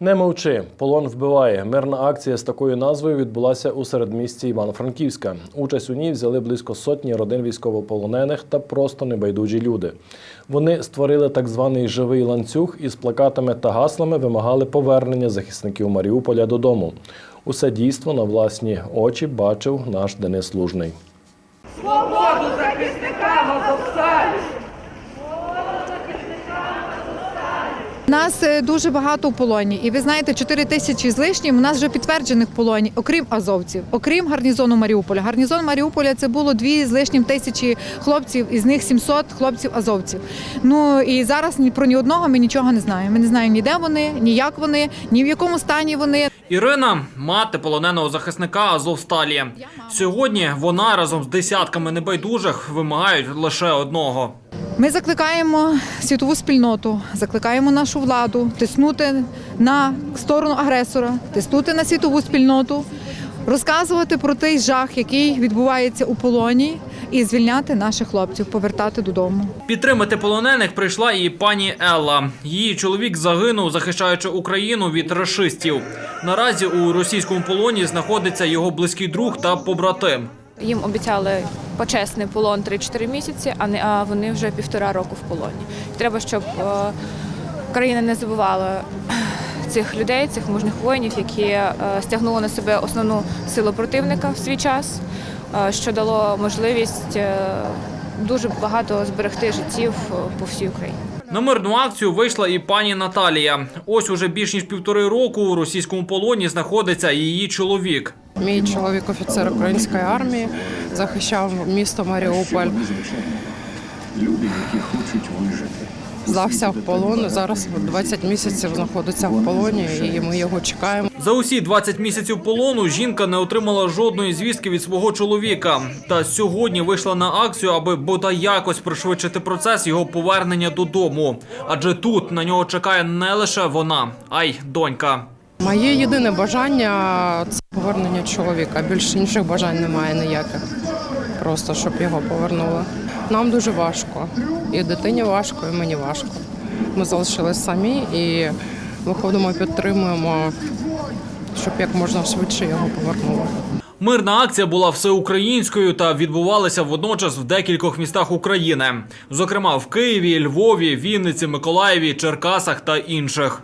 Не мовчи, полон вбиває. Мирна акція з такою назвою відбулася у середмісті Івано-Франківська. Участь у ній взяли близько сотні родин військовополонених та просто небайдужі люди. Вони створили так званий живий ланцюг і з плакатами та гаслами вимагали повернення захисників Маріуполя додому. Усе дійство на власні очі бачив наш Денис Лужний. Свободу захисникам Азовсталі! Нас е, дуже багато в полоні, і ви знаєте, 4 тисячі з лишнім у нас вже підтверджених в полоні, окрім азовців, окрім гарнізону Маріуполя. Гарнізон Маріуполя це було дві з лишнім тисячі хлопців, із них 700 хлопців азовців. Ну і зараз ні про ні одного ми нічого не знаємо. Ми не знаємо ні де вони, ні як вони, ні в якому стані вони. Ірина мати полоненого захисника Азовсталі. Сьогодні вона разом з десятками небайдужих вимагають лише одного. Ми закликаємо світову спільноту, закликаємо нашу владу тиснути на сторону агресора, тиснути на світову спільноту, розказувати про той жах, який відбувається у полоні, і звільняти наших хлопців, повертати додому. Підтримати полонених прийшла і пані Елла. Її чоловік загинув, захищаючи Україну від рашистів. Наразі у російському полоні знаходиться його близький друг та побратим. Їм обіцяли почесний полон 3-4 місяці, а не а вони вже півтора року в полоні. Треба, щоб е, країна не забувала цих людей, цих мужних воїнів, які е, стягнули на себе основну силу противника в свій час, е, що дало можливість дуже багато зберегти життів по всій Україні. На мирну акцію вийшла і пані Наталія. Ось уже більш ніж півтори року у російському полоні знаходиться її чоловік. Мій чоловік офіцер української армії захищав місто Маріуполь. люди, які хочуть вижити. Здався в полон. Зараз 20 місяців знаходиться в полоні, і ми його чекаємо. За усі 20 місяців полону жінка не отримала жодної звістки від свого чоловіка. Та сьогодні вийшла на акцію, аби бодай якось пришвидшити процес його повернення додому. Адже тут на нього чекає не лише вона, а й донька. Моє єдине бажання це повернення чоловіка. Більше інших бажань немає ніяких. Просто щоб його повернули. Нам дуже важко. І дитині важко, і мені важко. Ми залишились самі і виходимо, підтримуємо, щоб як можна швидше його повернули. Мирна акція була всеукраїнською та відбувалася водночас в декількох містах України, зокрема в Києві, Львові, Вінниці, Миколаєві, Черкасах та інших.